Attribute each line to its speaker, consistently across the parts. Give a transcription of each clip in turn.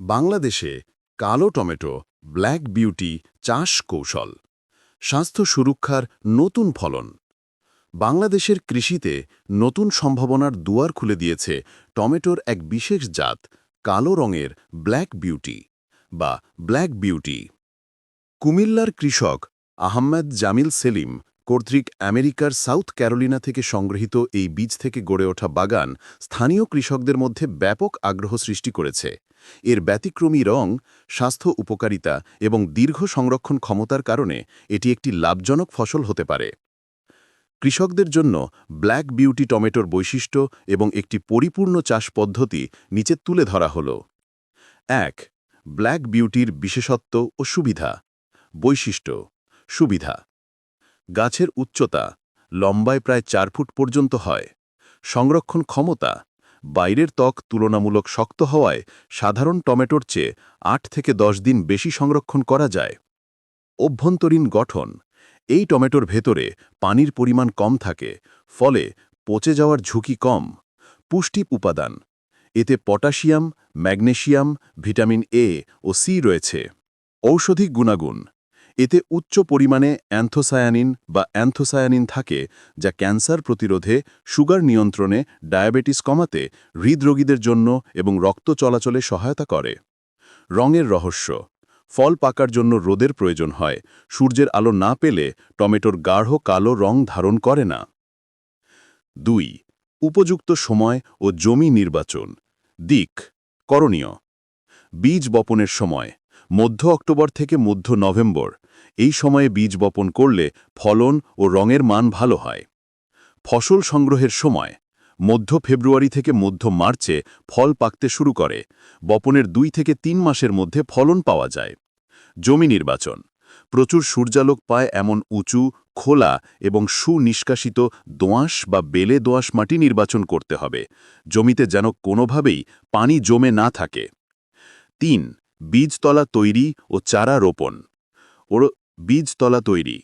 Speaker 1: বাংলাদেশে কালো tomato, black beauty, চাষ কৌশল। স্বাস্থ্য সুরক্ষার নতুন ফলন। বাংলাদেশের কৃষিতে নতুন সম্ভাবনার দুয়ার খুলে দিয়েছে টমেটোর এক বিশেষ জাত, কালো রঙের ব্ল্যাক বিউটি বা ব্ল্যাক বিউটি। কুমিল্লার কৃষক আহম্মেদ জামিল সেলিম কর্তৃক আমেরিকার সাউথ ক্যারোলিনা থেকে সংগৃহীত এই বীজ থেকে গড়ে ওঠা বাগান স্থানীয় কৃষকদের মধ্যে ব্যাপক আগ্রহ সৃষ্টি করেছে। এর ব্যতিক্রমী রং, স্বাস্থ্য উপকারিতা এবং দীর্ঘ সংরক্ষণ ক্ষমতার কারণে এটি একটি লাভজনক ফসল হতে পারে। কৃষকদের জন্য ব্ল্যাক বিউটি টমেটোর বৈশিষ্ট্য এবং একটি পরিপূর্ণ চাষ পদ্ধতি নিচে তুলে ধরা হল। এক, ব্ল্যাক বিউটির বিশেষত্ব ও সুবিধা। বৈশিষ্ট্য, সুবিধা। গাছের উচ্চতা লম্বায় প্রায় চার ফুট পর্যন্ত হয়। সংরক্ষণ ক্ষমতা বাইরের ত্বক তুলনামূলক শক্ত হওয়ায় সাধারণ টমেটোর চেয়ে আট থেকে দশ দিন বেশি সংরক্ষণ করা যায়। অভ্যন্তরীণ গঠন। এই টমেটোর ভেতরে পানির পরিমাণ কম থাকে, ফলে পচে যাওয়ার ঝুঁকি কম। পুষ্টি উপাদান। এতে পটাশিয়াম, ম্যাগনেশিয়াম, ভিটামিন এ ও সি রয়েছে। ঔষধিক গুণাগুণ। এতে উচ্চ পরিমাণে অ্যান্থোসায়ানিন বা অ্যান্থোসায়ানিন থাকে, যা ক্যান্সার প্রতিরোধে, সুগার নিয়ন্ত্রণে, ডায়াবেটিস কমাতে, হৃদরোগীদের জন্য এবং রক্ত চলাচলে সহায়তা করে। রঙের রহস্য। ফল পাকার জন্য রোদের প্রয়োজন হয়, সূর্যের আলো না পেলে টমেটোর গাঢ় কালো রং ধারণ করে না। দুই, উপযুক্ত সময় ও জমি নির্বাচন। দিক, করণীয়। বীজ বপনের সময়, মধ্য অক্টোবর থেকে মধ্য নভেম্বর এই সময়ে বীজ বপন করলে ফলন ও রঙের মান ভালো হয়। ফসল সংগ্রহের সময়, মধ্য ফেব্রুয়ারি থেকে মধ্য মার্চে ফল পাকতে শুরু করে, বপনের দুই থেকে তিন মাসের মধ্যে ফলন পাওয়া যায়। জমি নির্বাচন, প্রচুর সূর্যালোক পায় এমন উঁচু, খোলা এবং সুনিষ্কাশিত দোঁয়াশ বা বেলে দোঁয়াশ মাটি নির্বাচন করতে হবে, জমিতে যেন কোনোভাবেই পানি জমে না থাকে। তিন, বীজতলা তৈরি ও চারা রোপণ। ওর, বীজতলা তৈরি।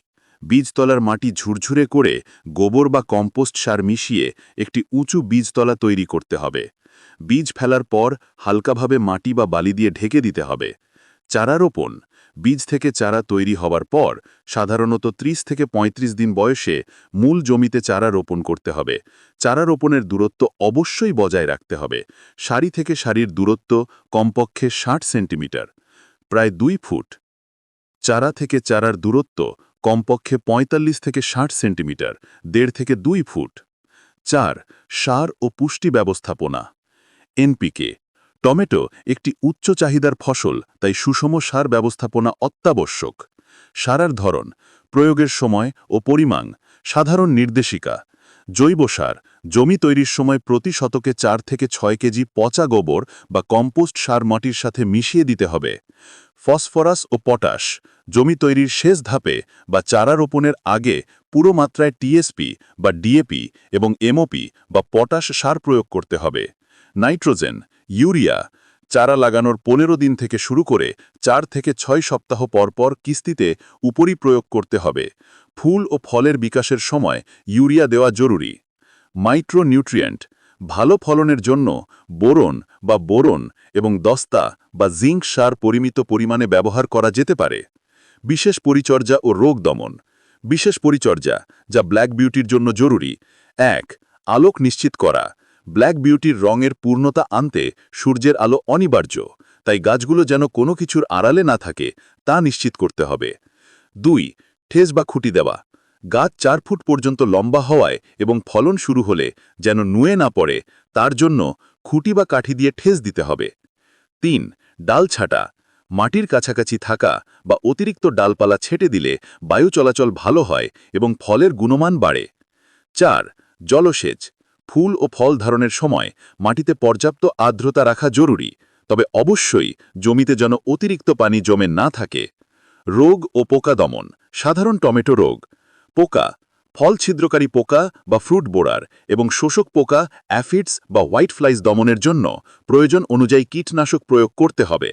Speaker 1: বীজতলার মাটি ঝুরঝুরে করে গোবর বা কম্পোস্ট সার মিশিয়ে একটি উঁচু বীজতলা তৈরি করতে হবে। বীজ ফেলার পর হালকাভাবে মাটি বা বালি দিয়ে ঢেকে দিতে হবে। চারা রোপণ। বীজ থেকে চারা তৈরি হওয়ার পর সাধারণত ৩০ থেকে ৩৫ দিন বয়সে মূল জমিতে চারা রোপণ করতে হবে। চারা রোপণের দূরত্ব অবশ্যই বজায় রাখতে হবে। সারি থেকে সারির দূরত্ব কমপক্ষে ষাট সেন্টিমিটার। প্রায় দুই ফুট। চারা থেকে চারার দূরত্ব কমপক্ষে ৪৫ থেকে ষাট সেন্টিমিটার, দেড় থেকে দুই ফুট। চার, সার ও পুষ্টি ব্যবস্থাপনা। এনপিকে, টমেটো একটি উচ্চ চাহিদার ফসল, তাই সুষম সার ব্যবস্থাপনা অত্যাবশ্যক। সারার ধরন, প্রয়োগের সময় ও পরিমাণ, সাধারণ নির্দেশিকা, জৈব সার জমি তৈরির সময় প্রতি শতকে চার থেকে ছয় কেজি পচা গোবর বা কম্পোস্ট সার মাটির সাথে মিশিয়ে দিতে হবে। ফসফরাস ও পটাশ জমি তৈরির শেষ ধাপে বা চারা রোপণের আগে পুরো মাত্রায় টিএসপি বা ডিএপি এবং এমওপি বা পটাশ সার প্রয়োগ করতে হবে। নাইট্রোজেন, ইউরিয়া চারা লাগানোর পনেরো দিন থেকে শুরু করে চার থেকে ছয় সপ্তাহ পরপর কিস্তিতে উপরই প্রয়োগ করতে হবে। ফুল ও ফলের বিকাশের সময় ইউরিয়া দেওয়া জরুরি। মাইক্রোনিউট্রিয়েন্ট ভালো ফলনের জন্য বোরন বা বোরন এবং দস্তা বা জিঙ্ক সার পরিমিত পরিমাণে ব্যবহার করা যেতে পারে। বিশেষ পরিচর্যা ও রোগ দমন। বিশেষ পরিচর্যা যা ব্ল্যাক বিউটির জন্য জরুরি। এক, আলোক নিশ্চিত করা। ব্ল্যাক বিউটির রঙের পূর্ণতা আনতে সূর্যের আলো অনিবার্য, তাই গাছগুলো যেন কোনো কিছুর আড়ালে না থাকে তা নিশ্চিত করতে হবে। দুই, ঠেস বা খুঁটি দেওয়া। গাছ চার ফুট পর্যন্ত লম্বা হওয়ায় এবং ফলন শুরু হলে যেন নুয়ে না পড়ে, তার জন্য খুঁটি বা কাঠি দিয়ে ঠেস দিতে হবে। তিন, ডাল ছাটা। মাটির কাছাকাছি থাকা বা অতিরিক্ত ডালপালা ছেটে দিলে বায়ু চলাচল ভালো হয় এবং ফলের গুণমান বাড়ে। চার, জলসেচ। ফুল ও ফল ধারণের সময় মাটিতে পর্যাপ্ত আর্দ্রতা রাখা জরুরি, তবে অবশ্যই জমিতে যেন অতিরিক্ত পানি জমে না থাকে। রোগ ও পোকা দমন। সাধারণ টমেটো রোগ। পোকা, ফল ছিদ্রকারী পোকা বা ফ্রুট বোড়ার এবং শোষক পোকা, অ্যাফিডস বা হোয়াইট ফ্লাইস দমনের জন্য প্রয়োজন অনুযায়ী কীটনাশক প্রয়োগ করতে হবে।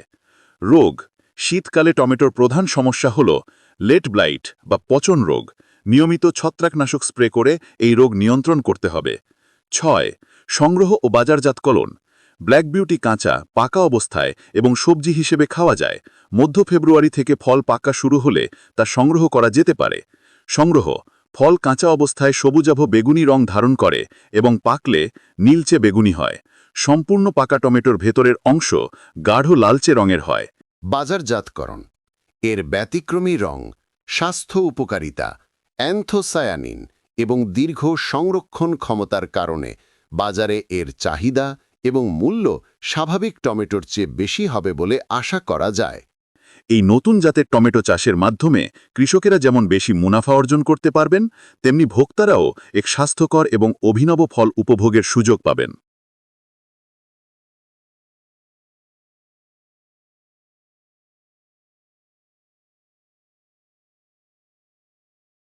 Speaker 1: রোগ, শীতকালে টমেটোর প্রধান সমস্যা হল লেট ব্লাইট বা পচন রোগ। নিয়মিত ছত্রাকনাশক স্প্রে করে এই রোগ নিয়ন্ত্রণ করতে হবে। ছয়, সংগ্রহ ও বাজারজাতকরণ ব্ল্যাক বিউটি কাঁচা, পাকা অবস্থায় এবং সবজি হিসেবে খাওয়া যায়। মধ্য ফেব্রুয়ারি থেকে ফল পাকা শুরু হলে তা সংগ্রহ করা যেতে পারে। সংগ্রহ, ফল কাঁচা অবস্থায় সবুজাভ বেগুনি রং ধারণ করে এবং পাকলে নীলচে বেগুনি হয়। সম্পূর্ণ পাকা টমেটোর ভেতরের অংশ গাঢ় লালচে রঙের হয়।
Speaker 2: বাজারজাতকরণ, এর ব্যতিক্রমী রং, স্বাস্থ্য উপকারিতা, অ্যান্থোসায়ানিন এবং দীর্ঘ সংরক্ষণ ক্ষমতার কারণে বাজারে এর চাহিদা এবং মূল্য স্বাভাবিক টমেটোর চেয়ে বেশি হবে বলে আশা করা যায়।
Speaker 1: এই নতুন জাতের টমেটো চাষের মাধ্যমে কৃষকেরা যেমন বেশি মুনাফা অর্জন করতে পারবেন, তেমনি ভোক্তারাও এক স্বাস্থ্যকর এবং অভিনব ফল উপভোগের সুযোগ পাবেন।